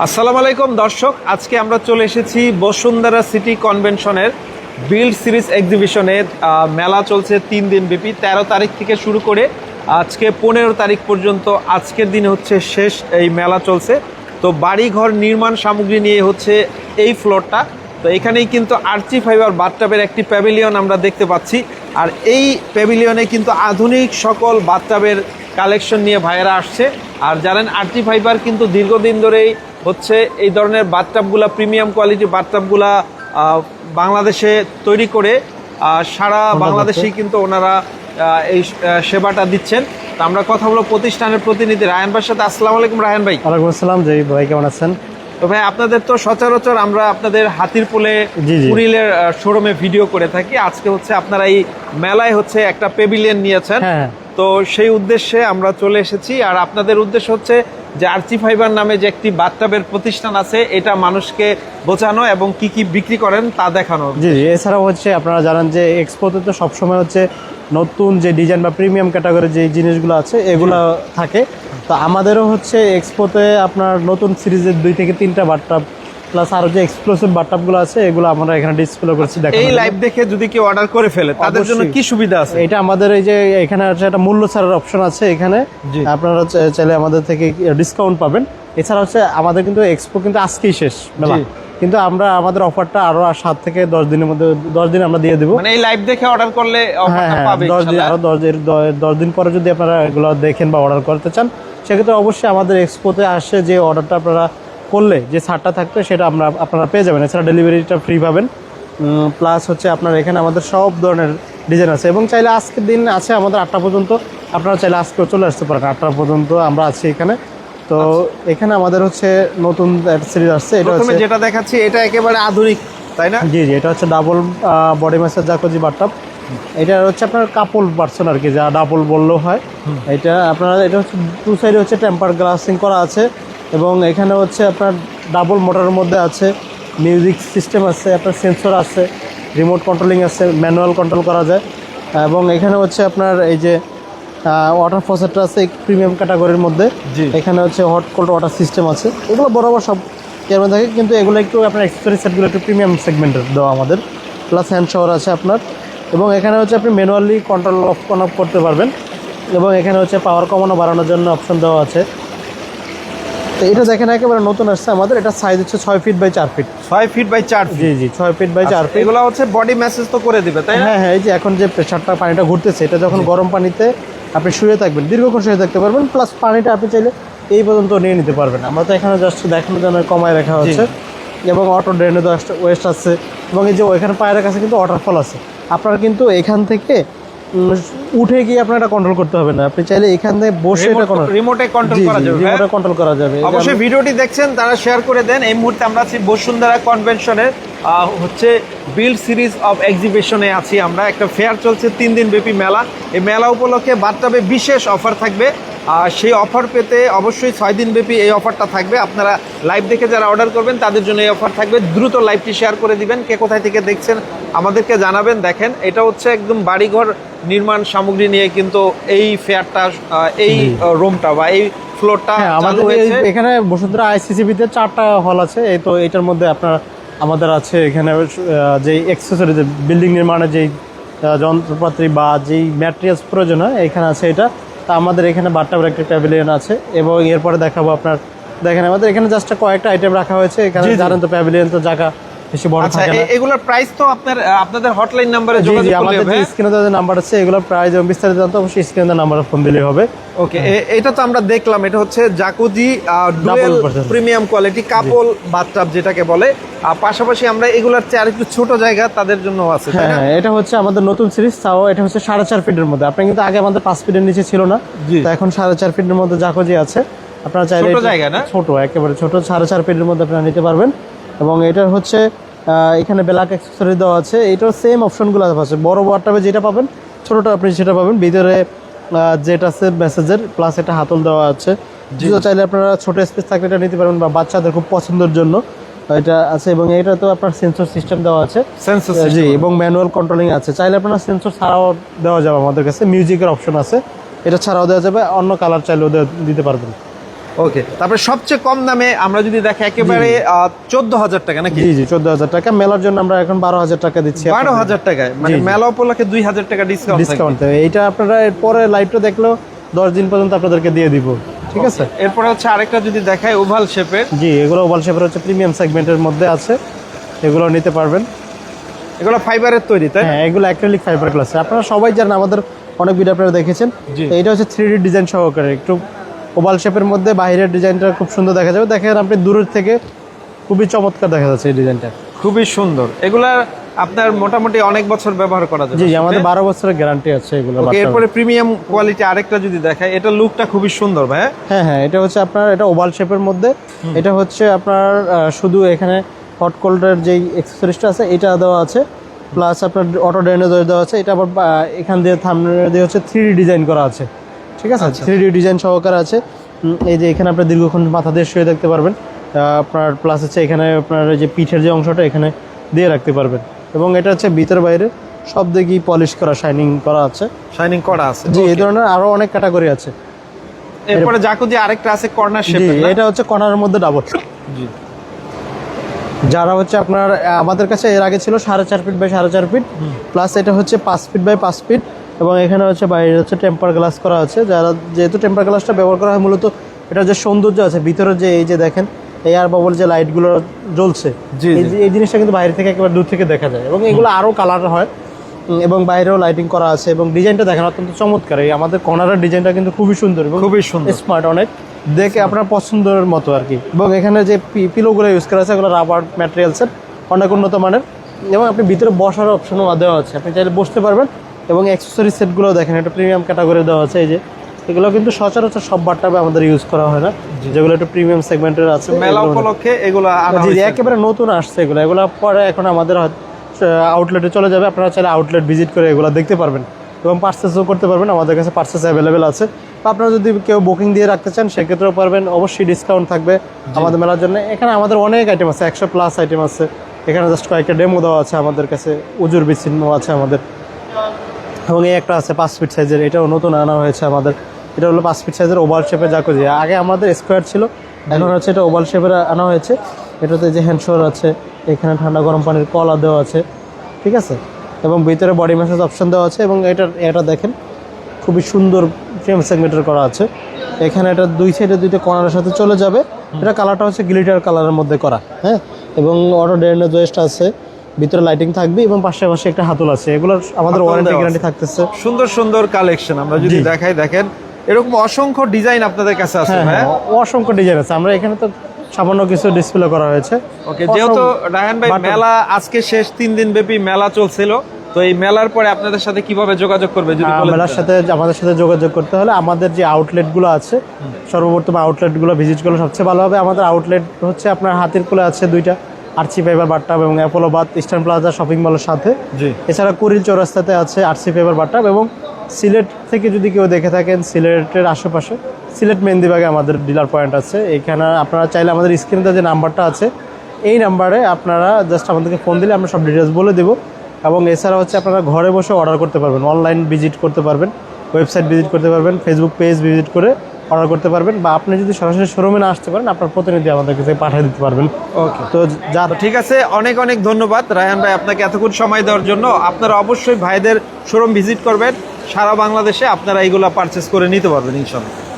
আসসালামু আলাইকুম, দর্শক। আজকে আমরা চলে এসেছি বসুন্ধরা সিটি কনভেনশনের বিল্ড সিরিজ এক্সিবিশনে। মেলা চলছে তিন দিন ব্যাপী, তেরো তারিখ থেকে শুরু করে আজকে পনেরো তারিখ পর্যন্ত আজকের দিনে হচ্ছে শেষ এই মেলা চলছে। তো বাড়িঘর নির্মাণ সামগ্রী নিয়ে হচ্ছে এই ফ্লোরটা। তো এখানেই কিন্তু আর্চি ফাইবার বাথটাবের একটি প্যাভিলিয়ন আমরা দেখতে পাচ্ছি। আর এই প্যাভিলিয়নে কিন্তু আধুনিক সকল বাথটাবের কালেকশন নিয়ে ভাইয়েরা আসছে। আর জানেন, আর্চি ফাইবার কিন্তু দীর্ঘদিন ধরেই হচ্ছে এই ধরনের বাথটাবগুলা প্রিমিয়াম কোয়ালিটি বাথটাবগুলা বাংলাদেশে তৈরি করে সারা বাংলাদেশেই কিন্তু ওনারা এই সেবাটা দিচ্ছেন। তো আমরা কথা বলব প্রতিষ্ঠানের প্রতিনিধি রায়ন ভাইয়ের সাথে। আসসালামু আলাইকুম রায়ন ভাই। ওয়ালাইকুম আসসালাম জয় ভাই কেমন আছেন? তো ভাই আপনাদের তো সচরাচর আমরা আপনাদের হাতির পোলে জি। শোরুমে ভিডিও করে থাকি। আজকে হচ্ছে আপনারা এই মেলায় হচ্ছে একটা পেভিলিয়ন নিয়েছেন। হ্যাঁ। তো সেই উদ্দেশ্যে আমরা চলে এসেছি। আর আপনাদের উদ্দেশ্য হচ্ছে যে আর্চি ফাইবার নামে যে একটি বাথটাবের প্রতিষ্ঠান আছে এটা মানুষকে বোঝানো এবং কি কি বিক্রি করেন তা দেখানো। জি জি। এছাড়াও হচ্ছে আপনারা জানেন যে এক্সপোতে তো সবসময় হচ্ছে নতুন যে ডিজাইন বা প্রিমিয়াম ক্যাটাগরির যে জিনিসগুলো আছে এগুলো থাকে। তো আমাদেরও হচ্ছে এক্সপোতে আপনার নতুন সিরিজের দুই থেকে তিনটা বাটটাপ প্লাস আরও যে এক্সক্লুসিভ বাটটাপগুলো আছে এগুলো আমরা এখানে ডিসপ্লে করছি এই লাইভ দেখে যদি কেউ অর্ডার করে ফেলে তাদের জন্য কি সুবিধা আছে? এটা আমাদের এই যে এখানে হচ্ছে একটা মূল্য ছাড়ের অপশন আছে এখানে। আপনারা চাইলে আমাদের থেকে ডিসকাউন্ট পাবেন। এছাড়া হচ্ছে আমাদের কিন্তু এক্সপো কিন্তু আজকেই শেষ মেলা কিন্তু আমরা আমাদের অফারটা আরও সাত থেকে দশ দিনের মধ্যে দশ দিন আমরা দিয়ে দেবো। মানে এই লাইভ দেখে অর্ডার করলে হ্যাঁ হ্যাঁ পাবে দশ দিন আরও দশ দিন দশ দিন পরে যদি আপনারা এগুলো দেখেন বা অর্ডার করতে চান সেক্ষেত্রে অবশ্যই আমাদের এক্সপোতে আসে যে অর্ডারটা আপনারা করলে যে ছাড়টা থাকবে সেটা আমরা আপনারা পেয়ে যাবেন। এছাড়া ডেলিভারিটা ফ্রি পাবেন। প্লাস হচ্ছে আপনার এখানে আমাদের সব ধরনের ডিজাইন আছে এবং চাইলে আজকের দিন আছে আমাদের আটটা পর্যন্ত। আপনারা চাইলে আজকেও চলে আসতে পারেন। আটটা পর্যন্ত আমরা আছি এখানে। তো এখানে আমাদের হচ্ছে নতুন সিরিজ আসছে। এটা হচ্ছে যেটা দেখাচ্ছি এটা একেবারে আধুনিক তাই না? জি জি এটা হচ্ছে double body massage jacuzzi bathtub এটা হচ্ছে আপনার কাপল পার্সন আর কি যা ডাবল বললেও হয়। এটা আপনার এটা হচ্ছে টু সাইডে হচ্ছে টেম্পার গ্লাসিং করা আছে। এবং এখানে হচ্ছে আপনার ডাবল মোটরের মধ্যে আছে মিউজিক সিস্টেম আছে আপনার সেন্সর আছে রিমোট কন্ট্রোলিং আছে ম্যানুয়াল কন্ট্রোল করা যায়। এবং এখানে হচ্ছে আপনার এই যে ওয়াটার ফসেটটা আছে প্রিমিয়াম ক্যাটাগরির মধ্যে। জি। এখানে হচ্ছে হট কোল্ড ওয়াটার সিস্টেম আছে। এগুলো বরাবর সব এর থাকে কিন্তু এগুলো একটু আপনার এক্সেসরি সেটগুলো একটু প্রিমিয়াম সেগমেন্টের দেওয়া আমাদের। প্লাস হ্যান্ড শাওয়ার আছে আপনার। এবং এখানে হচ্ছে আপনি manually control off on off করতে পারবেন। এবং এখানে হচ্ছে পাওয়ার কমানো বাড়ানোর জন্য অপশন দেওয়া আছে। তো এটা দেখেন একেবারে নতুন আসছে আমাদের। এটা সাইজ হচ্ছে ছয় ফিট বাই চার ফিট ছয় ফিট বাই চার ফিট জি জি ছয় ফিট বাই চার ফিট এগুলো হচ্ছে বডি ম্যাসেজ তো করে দিবে তাই না? হ্যাঁ হ্যাঁ এই যে এখন যে প্রেশারটা পানিটা ঘুরতেছে এটা যখন গরম পানিতে আপনি শুয়ে থাকবেন দীর্ঘক্ষণ শুয়ে থাকতে পারবেন প্লাস পানিটা আপনি চাইলে এই পর্যন্ত নিয়ে নিতে পারবেন। আমরা তো এখানে জাস্ট দেখানোর জন্য কমায় রাখা হচ্ছে। এবং অটো ড্রেনে ওয়েস্ট আছে। এবং এই যে ওইখানে পায়ের কাছে কিন্তু ওয়াটারফল আছে। আপনার কিন্তু এখান থেকে উঠে গিয়ে আপনার এটা কন্ট্রোল করতে হবে না। আপনি চাইলে এখান থেকে বসে এটা কন্ট্রোল রিমোটে কন্ট্রোল করা যাবে? রিমোটে কন্ট্রোল করা যাবে। অবশ্যই ভিডিওটি দেখছেন তারা শেয়ার করে দেন। এই মুহূর্তে আমরা আছি বসুন্ধরা কনভেনশনের আহ, হচ্ছে বিল্ড সিরিজ অফ এক্সিবিশনে আছি আমরা। একটা ফেয়ার চলছে তিন দিন ব্যাপী মেলা। এই মেলা উপলক্ষে বাথটাবে বিশেষ অফার থাকবে। আর সেই অফার পেতে অবশ্যই ছয় দিন ব্যাপী এই অফারটা থাকবে। আপনারা লাইভ দেখে যারা অর্ডার করবেন তাদের জন্য এই অফার থাকবে। দ্রুত লাইভটি শেয়ার করে দিবেন। কে কোথায় থেকে দেখছেন আমাদেরকে জানাবেন। দেখেন এটা হচ্ছে একদম বাড়িঘর নির্মাণ সামগ্রী নিয়ে কিন্তু এই ফেয়ারটা এই রুমটা বা এই ফ্লোরটা হ্যাঁ আমাদের এখানে বসুন্ধরা আইসিসিবিতে চারটা হল আছে। এই তো এটার মধ্যে আপনার আমাদের আছে এখানে যে এক্সেসরি যে বিল্ডিং নির্মাণের যেই যন্ত্রপাতি বা যেই ম্যাটেরিয়ালস প্রয়োজন হয় এখানে আছে এটা। তা আমাদের এখানে বাট্টাবের একটা প্যাভিলিয়ন আছে এবং এরপরে দেখাবো আপনার দেখেন আমাদের এখানে জাস্ট কয়েকটা আইটেম রাখা হয়েছে এখানে। জানেন তো প্যাভিলিয়ন তো জায়গা বেশি বড় আচ্ছা থাকে না। এগুলোর প্রাইস তো আপনার আপনাদের হটলাইন নাম্বারে যোগাযোগ করলে আমাদের যে স্ক্রিনে যে নাম্বার আছে এগুলোর প্রাইস এবং বিস্তারিত জানতে অবশ্যই স্ক্রিনে নাম্বারে ফোন দিলেই হবে। ওকে এটা তো আমরা দেখলাম এটা হচ্ছে jacuzzi dual premium quality couple bathtub যেটাকে বলে। আর পাশাপাশি আমরা এগুলার চেয়ে আরেকটু ছোট জায়গা তাদের জন্য আছে হ্যাঁ এটা হচ্ছে আমাদের নতুন সিরিজ তাও এটা হচ্ছে সাড়ে চার ফিটের মধ্যে। আপনি কিন্তু আগে আমাদের পাঁচ ফিটের নিচে ছিল না। তো এখন সাড়ে চার ফিটের মধ্যে জাকোজি আছে। আপনারা চাইলে ছোট জায়গা না? ছোট একেবারে ছোট সাড়ে চার ফিটের মধ্যে আপনারা নিতে পারবেন। এবং এটা হচ্ছে এখানে ব্ল্যাক অ্যাক্সেসরি দেওয়া আছে। এটাও সেম অপশনগুলো আছে। বড় ওয়ারটাবে যেটা পাবেন ছোটোটা আপনি সেটা পাবেন। ভিতরে যেটা আছে মেসেজের প্লাস এটা হাতল দেওয়া আছে। যদি চাইলে আপনারা ছোট স্পেস থাকলে এটা নিতে পারবেন বা বাচ্চাদের খুব পছন্দের জন্য। এটা আছে এবং এটা তো আপনার সেন্সর সিস্টেম দেওয়া আছে। সেন্সর জি এবং ম্যানুয়াল কন্ট্রোলিং আছে। চাইলে আপনার সেন্সর ছাড়াও দেওয়া যাবে আমাদের কাছে। মিউজিকের অপশন আছে। এটা ছাড়াও দেওয়া যাবে। অন্য কালার চাইলেও দিতে পারবেন। ওকে তারপরে সবচেয়ে কম দামে আমরা যদি দেখি একেবারে চোদ্দ হাজার টাকা নাকি? জি জি চোদ্দ হাজার টাকা। মেলার জন্য আমরা এখন বারো হাজার টাকা দিচ্ছি বারো হাজার টাকায়? মানে। মেলা উপলক্ষে দুই হাজার টাকা ডিসকাউন্ট ডিসকাউন্ট এইটা আপনারা পরে লাইভটা দেখলেও দশ দিন পর্যন্ত আপনাদেরকে দিয়ে দিব। ঠিক আছে? এরপরে হচ্ছে আরেকটা যদি দেখায় ওভাল শেপের জি এগুলো ওভাল শেপের হচ্ছে প্রিমিয়াম সেগমেন্টের মধ্যে আছে। এগুলো নিতে পারবেন। এগুলো ফাইবারের তৈরি তাই হ্যাঁ এগুলো অ্যাক্রিলিক ফাইবার গ্লাস আপনারা সবাই জানেন আমাদের অনেক ভিডিও আপনারা দেখেছেন। এটা হচ্ছে থ্রি ডি ডিজাইন সহকারে। একটু ওভাল শেপের মধ্যে বাইরের ডিজাইনটা খুব সুন্দর দেখা যাবে। দেখেন আপনি দূরের থেকে খুবই চমৎকার দেখা যাচ্ছে এই ডিজাইনটা। খুবই সুন্দর। এগুলা আপনার মোটামুটি অনেক বছর ব্যবহার করা যাবে। জি আমাদের বারো বছরের গ্যারান্টি আছে এগুলো ওকে এরপরে প্রিমিয়াম কোয়ালিটি আরেকটা যদি দেখায় এটা লুকটা খুবই সুন্দর ভাই হ্যাঁ? হ্যাঁ হ্যাঁ এটা হচ্ছে আপনার এটা ওভাল শেপের মধ্যে। এটা হচ্ছে আপনার শুধু এখানে হট কোল্ডের যেই এক্সেসরিজটা আছে এটা দেওয়া আছে। প্লাস আপনার অটো ড্রেনেজ দেওয়া আছে। এটা আবার এখান দিয়ে থামনে দিয়ে হচ্ছে থ্রি ডিজাইন করা আছে। ঠিক আছে? থ্রি ডি ডিজাইন সহকার আছে। এই যে এখানে আপনার দীর্ঘক্ষণ মাথা দিয়ে শুয়ে দেখতে পারবেন। আপনার প্লাস হচ্ছে এখানে আপনার যে পিঠের যে অংশটা এখানে দিয়ে রাখতে পারবেন। এবং এটা হচ্ছে ভিতর বাইরে সব দিকেই পলিশ করা শাইনিং করা আছে। শাইনিং করা আছে। জি এই ধরনের আরও অনেক ক্যাটাগরি আছে। এরপরে জাকুজি আরেকটা আছে কর্নার জি শেপের এটা হচ্ছে কর্নারের মধ্যে ডাবল জি। যারা হচ্ছে আপনার আমাদের কাছে এর আগে ছিল সাড়ে চার ফিট বাই সাড়ে চার ফিট প্লাস এটা হচ্ছে পাঁচ ফিট বাই পাঁচ ফিট এবং এখানে হচ্ছে বাইরে হচ্ছে টেম্পার গ্লাস করা আছে। যারা যেহেতু টেম্পার গ্লাসটা ব্যবহার করা হয় মূলত এটা যে সৌন্দর্য আছে ভিতরে যে এই যে দেখেন এয়ার বাবল যে লাইটগুলো জ্বলছে এই জিনিসটা কিন্তু বাইরে থেকে একবার দূর থেকে দেখা যায়। এবং এগুলো আরও কালার হয় এবং বাইরেও লাইটিং করা আছে এবং ডিজাইনটা দেখেন অত্যন্ত চমৎকার। এই আমাদের কর্নারের ডিজাইনটা কিন্তু খুবই সুন্দর এবং খুবই সুন্দর। স্মার্ট অনেক। দেখে আপনার পছন্দের মতো আর কি। এবং এখানে যে পিলোগুলো ইউজ করা আছে এগুলো রাবার ম্যাটেরিয়ালসের অনেক উন্নত মানের। এবং আপনি ভিতরে বসার অপশনও দেওয়া আছে। আপনি চাইলে বসতে পারবেন। এবং অ্যাক্সেসরি সেটগুলো দেখেন এটা প্রিমিয়াম ক্যাটাগরি দেওয়া আছে এই যে। এগুলো কিন্তু সচরাচর সব বাট্টাবে আমাদের ইউজ করা হয় না। যেগুলো একটু প্রিমিয়াম সেগমেন্টের আছে মেলা উপলক্ষে এগুলো। একেবারে নতুন আসছে এগুলো। এগুলো পরে এখন আমাদের আউটলেটে চলে যাবে। আপনারা চাইলে আউটলেট ভিজিট করে এগুলো দেখতে পারবেন এবং পার্সেসও করতে পারবেন। আমাদের কাছে পার্সেস অ্যাভেলেবেল আছে। বা আপনারা যদি কেউ বুকিং দিয়ে রাখতে চান সেক্ষেত্রেও পারবেন। অবশ্যই ডিসকাউন্ট থাকবে আমাদের মেলার জন্য। এখানে আমাদের অনেক আইটেম আছে একশো প্লাস আইটেম আছে। এখানে জাস্ট কয়েকটা ডেমো দেওয়া আছে আমাদের কাছে। উজুর বিচ্ছিন্ন আছে আমাদের। এবং এই একটা আছে পাঁচ ফিট সাইজের এটাও নতুন আনা হয়েছে আমাদের। এটা হলো পাঁচ ফিট সাইজের ওভাল শেপের জাকুজি আগে আমাদের স্কোয়ার ছিল, এখন হচ্ছে এটা ওভাল শেপের আনা হয়েছে। এটাতে যে হ্যান্ডশোর আছে, এখানে ঠান্ডা গরম পানির কলা দেওয়া আছে, ঠিক আছে? এবং ভিতরে বডি ম্যাসাজ অপশন দেওয়া আছে এবং এটা এটা দেখেন, খুবই সুন্দর ফ্রেম সেগমেন্টের করা আছে। এখানে এটা দুই সাইডে দুইটা কর্নারের সাথে চলে যাবে। এটা কালারটা হচ্ছে গ্লিটার কালারের মধ্যে করা হ্যাঁ? এবং অটো ডেরেনের ওয়েস্ট আছে। ভিতরে লাইটিং থাকবে এবং পাশে পাশে একটা হাতল আছে। এগুলোর আমাদের ওয়ারেন্টি গ্যারান্টি থাকতেছে। সুন্দর সুন্দর কালেকশন আমরা যদি দেখাই দেখেন এরকম অসংখ্য ডিজাইন আপনাদের কাছে আছে হ্যাঁ হ্যাঁ অসংখ্য ডিজাইন আছে। আমরা এখানে তো সামান্য কিছু ডিসপ্লে করা হয়েছে। ওকে যেহেতু রায়হান ভাই মেলা আজকে শেষ তিন দিন ব্যাপী মেলা চলছিল তো এই মেলার পরে আপনাদের সাথে কীভাবে যোগাযোগ করবে যদি মেলার সাথে আমাদের সাথে যোগাযোগ করতে হলে আমাদের যে আউটলেটগুলো আছে সর্বপ্রথম আউটলেটগুলো ভিজিট করলে সবচেয়ে ভালো হবে। আমাদের আউটলেট হচ্ছে আপনার হাতের কোলে আছে দুইটা। আরসি ফাইবার বাট্টাব এবং অ্যাপোলো বাদ ইস্টার্ন প্লাজা শপিং মলের সাথে। জি। এছাড়া কুড়িল চৌরাস্তাতে আছে আরসি ফাইবার বাট্টাব এবং সিলেট থেকে যদি কেউ দেখে থাকেন সিলেটের আশেপাশে সিলেট মেহেন্দিবাগে আমাদের ডিলার পয়েন্ট আছে। এখানে আপনারা চাইলে আমাদের স্ক্রিনে যে নাম্বারটা আছে এই নাম্বারে আপনারা জাস্ট আমাদেরকে ফোন দিলে আমরা সব ডিটেলস বলে দেবো এবং এছাড়া হচ্ছে আপনারা ঘরে বসে অর্ডার করতে পারবেন অনলাইন ভিজিট করতে পারবেন ওয়েবসাইট ভিজিট করতে পারবেন ফেসবুক পেজ ভিজিট করে অর্ডার করতে পারবেন বা আপনি যদি সরাসরি শোরুমে না আসতে পারেন আপনার প্রতিনিধি আমাদের কাছে পাঠিয়ে দিতে পারবেন। ওকে তো যা ঠিক আছে অনেক অনেক ধন্যবাদ। রায়ান ভাই আপনাকে এতক্ষণ সময় দেওয়ার জন্য। আপনারা অবশ্যই ভাইদের শোরুম ভিজিট করবেন। সারা বাংলাদেশে আপনারা এইগুলো পারচেস করে নিতে পারবেন ইনশাল্লাহ